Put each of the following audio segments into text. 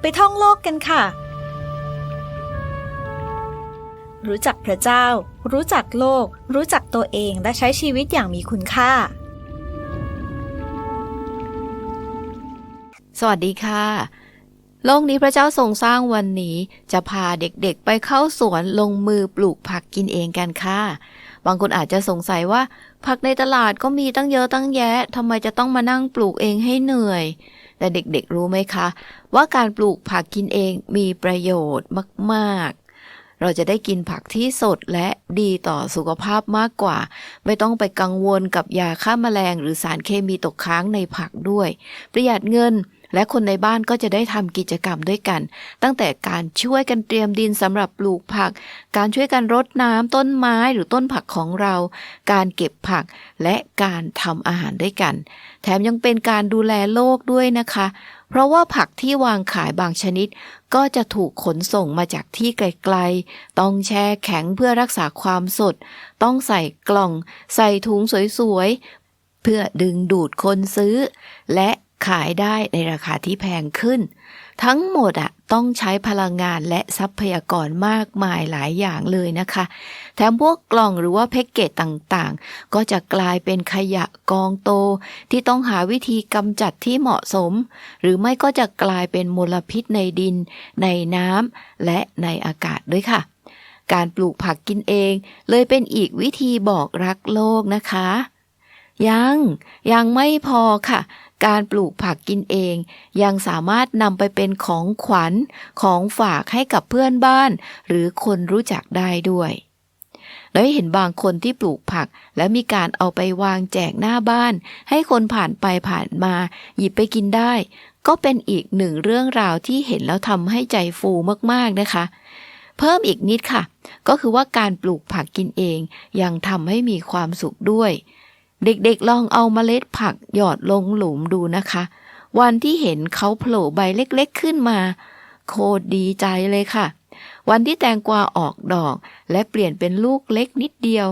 ไปท่องโลกกันค่ะ รู้จักพระเจ้า รู้จักโลก รู้จักตัวเองและใช้ชีวิตอย่างมีคุณค่า สวัสดีค่ะ โลกนี้พระเจ้าทรงสร้างวันนี้ จะพาเด็กๆไปเข้าสวนลงมือปลูกผักกินเองกันค่ะ บางคนอาจจะสงสัยว่า ผักในตลาดก็มีตั้งเยอะตั้งแยะทำไมจะต้องมานั่งปลูกเองให้เหนื่อย แต่เด็กๆรู้ไหมคะ ว่าการปลูกผักกินเองมีประโยชน์มากๆ เราจะได้กินผักที่สดและดีต่อสุขภาพมากกว่า ไม่ต้องไปกังวลกับยาฆ่าแมลงหรือสารเคมีตกค้างในผักด้วย ประหยัดเงิน และคนในบ้านก็จะได้ทำกิจกรรมด้วยกัน ตั้งแต่การช่วยกันเตรียมดินสำหรับปลูกผัก การช่วยกันรดน้ำต้นไม้หรือต้นผักของเรา การเก็บผักและการทำอาหารด้วยกัน แถมยังเป็นการดูแลโลกด้วยนะคะ เพราะว่าผักที่วางขายบางชนิด ก็จะถูกขนส่งมาจากที่ไกลๆ ต้องแช่แข็งเพื่อรักษาความสด ต้องใส่กล่อง ใส่ถุงสวยๆเพื่อดึงดูดคนซื้อ และ ขายได้ในราคาที่แพงขึ้น ทั้งหมดอะต้องใช้พลังงานและทรัพยากรมากมายหลายอย่างเลยนะคะ แถมพวกกล่องหรือว่าแพ็กเกจต่างๆ ก็จะกลายเป็นขยะกองโต ที่ต้องหาวิธีกำจัดที่เหมาะสม หรือไม่ก็จะกลายเป็นมลพิษในดิน ในน้ำและในอากาศด้วยค่ะ การปลูกผักกินเอง เลยเป็นอีกวิธีบอกรักโลกนะคะยัง ยังไม่พอค่ะ การปลูกผักกินเอง ยังสามารถนำไปเป็นของขวัญของฝากให้กับเพื่อนบ้าน หรือคนรู้จักได้ด้วยแล้วเห็นบางคนที่ปลูกผัก และมีการเอาไปวางแจกหน้าบ้าน ให้คนผ่านไปผ่านมา หยิบไปกินได้ ก็เป็นอีกหนึ่งเรื่องราวที่เห็นแล้วทำให้ใจฟูมากๆนะคะ เพิ่มอีกนิดค่ะ ก็คือว่าการปลูกผักกินเองยังทำให้มีความสุขด้วย เด็กๆลองเอาเมล็ดผักหยอดลงหลุมดูนะคะ วันที่เห็นเขาโผล่ใบเล็กๆขึ้นมา โคตรดีใจเลยค่ะ วันที่แตงกวาออกดอก และเปลี่ยนเป็นลูกเล็กนิดเดียว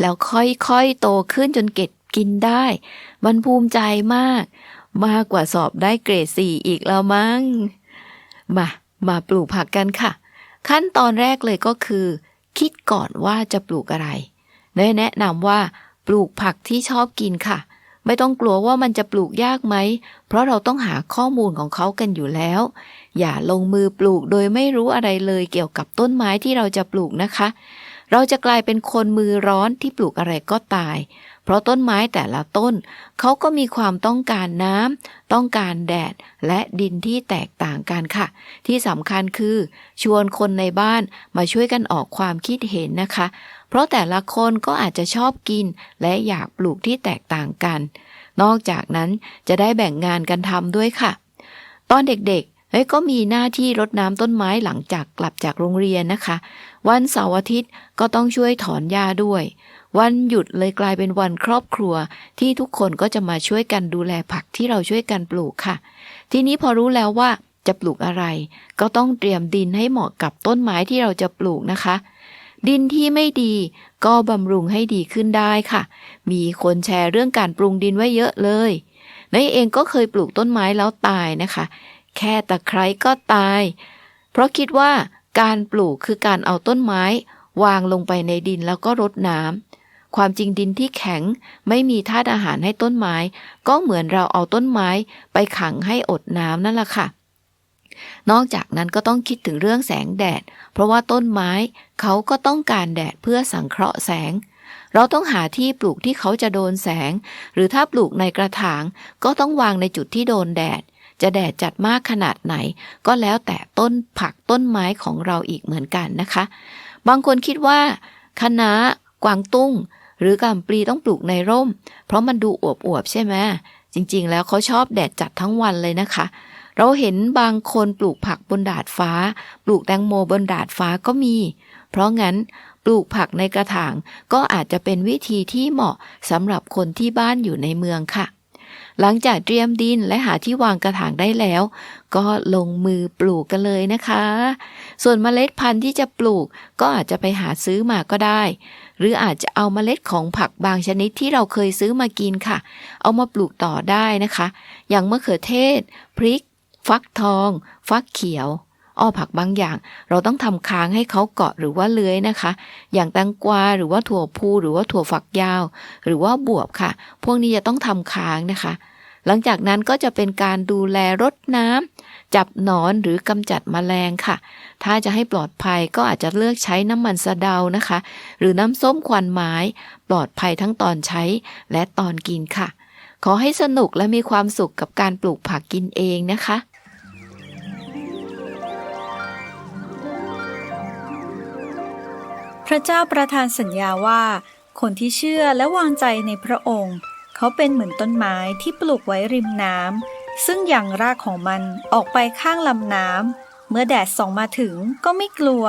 แล้วค่อยๆโตขึ้นจนเก็บกินได้ มันภูมิใจมาก มากกว่าสอบได้เกรดสี่อีกแล้วมั้ง มา มาปลูกผักกันค่ะ ขั้นตอนแรกเลยก็คือ คิดก่อนว่าจะปลูกอะไรแนะนำว่า ปลูกผักที่ชอบกินค่ะ ไม่ต้องกลัวว่ามันจะปลูกยากไหม เพราะเราต้องหาข้อมูลของเขากันอยู่แล้ว อย่าลงมือปลูกโดยไม่รู้อะไรเลยเกี่ยวกับต้นไม้ที่เราจะปลูกนะคะ เราจะกลายเป็นคนมือร้อนที่ปลูกอะไรก็ตาย เพราะต้นไม้แต่ละต้นเขาก็มีความต้องการน้ำต้องการแดดและดินที่แตกต่างกันค่ะ ที่สำคัญคือชวนคนในบ้านมาช่วยกันออกความคิดเห็นนะคะ เพราะแต่ละคนก็อาจจะชอบกิน และอยากปลูกที่แตกต่างกัน นอกจากนั้นจะได้แบ่งงานกันทำด้วยค่ะ ตอนเด็กๆ เฮ้ก็มีหน้าที่รดน้ำต้นไม้หลังจากกลับจากโรงเรียนนะคะ วันเสาร์อาทิตย์ก็ต้องช่วยถอนหญ้าด้วย วันหยุดเลยกลายเป็นวันครอบครัว ที่ทุกคนก็จะมาช่วยกันดูแลผักที่เราช่วยกันปลูกค่ะ ทีนี้พอรู้แล้วว่าจะปลูกอะไร ก็ต้องเตรียมดินให้เหมาะกับต้นไม้ที่เราจะปลูกนะคะ ดินที่ไม่ดีก็บำรุงให้ดีขึ้นได้ค่ะ มีคนแชร์เรื่องการปรุงดินไว้เยอะเลยนายเองก็เคยปลูกต้นไม้แล้วตายนะคะ แค่ตะไคร้ก็ตาย เพราะคิดว่าการปลูกคือการเอาต้นไม้ วางลงไปในดินแล้วก็รดน้ำความจริงดินที่แข็งไม่มีธาตุอาหารให้ต้นไม้ ก็เหมือนเราเอาต้นไม้ไปขังให้อดน้ำนั่นแหละค่ะ นอกจากนั้นก็ต้องคิดถึงเรื่องแสงแดด เพราะว่าต้นไม้เขาก็ต้องการแดดเพื่อสังเคราะห์แสงเราต้องหาที่ปลูกที่เขาจะโดนแสง หรือถ้าปลูกในกระถางก็ต้องวางในจุดที่โดนแดด จะแดดจัดมากขนาดไหน ก็แล้วแต่ต้นผักต้นไม้ของเราอีกเหมือนกันนะคะ บางคนคิดว่าคะน้ากวางตุ้ง หรือกำปลีต้องปลูกในร่ม เพราะมันดูอวบๆใช่ไหมจริงๆ แล้วเขาชอบแดดจัดทั้งวันเลยนะคะ เราเห็นบางคนปลูกผักบนดาดฟ้า ปลูกแตงโมบนดาดฟ้าก็มี เพราะงั้นปลูกผักในกระถางก็อาจจะเป็นวิธีที่เหมาะสำหรับคนที่บ้านอยู่ในเมืองค่ะ หลังจากเตรียมดินและหาที่วางกระถางได้แล้ว ก็ลงมือปลูกกันเลยนะคะ ส่วนเมล็ดพันธุ์ที่จะปลูกก็อาจจะไปหาซื้อมาก็ได้ หรืออาจจะเอาเมล็ดของผักบางชนิดที่เราเคยซื้อมากินค่ะ เอามาปลูกต่อได้นะคะ อย่างมะเขือเทศ พริก ฟักทอง ฟักเขียว อ้อผักบางอย่าง เราต้องทำค้างให้เขาเกาะหรือว่าเลื้อยนะคะ อย่างแตงกวาหรือว่าถั่วพูหรือว่าถั่วฝักยาว หรือว่าบวบค่ะ พวกนี้จะต้องทำค้างนะคะ หลังจากนั้นก็จะเป็นการดูแลรดน้ำจับหนอนหรือกำจัดแมลงค่ะ ถ้าจะให้ปลอดภัยก็อาจจะเลือกใช้น้ำมันสะเดานะคะ หรือน้ำส้มควันไม้ ปลอดภัยทั้งตอนใช้และตอนกินค่ะ ขอให้สนุกและมีความสุขกับการปลูกผักกินเองนะคะ พระเจ้าประทานสัญญาว่า คนที่เชื่อและวางใจในพระองค์ เขาเป็นเหมือนต้นไม้ที่ปลูกไว้ริมน้ำซึ่งอย่างรากของมันออกไปข้างลำน้ำเมื่อแดดส่องมาถึงก็ไม่กลัว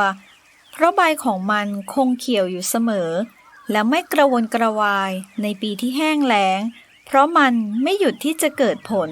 เพราะใบของมันคงเขียวอยู่เสมอ และไม่กระวนกระวายในปีที่แห้งแล้ง เพราะมันไม่หยุดที่จะเกิดผล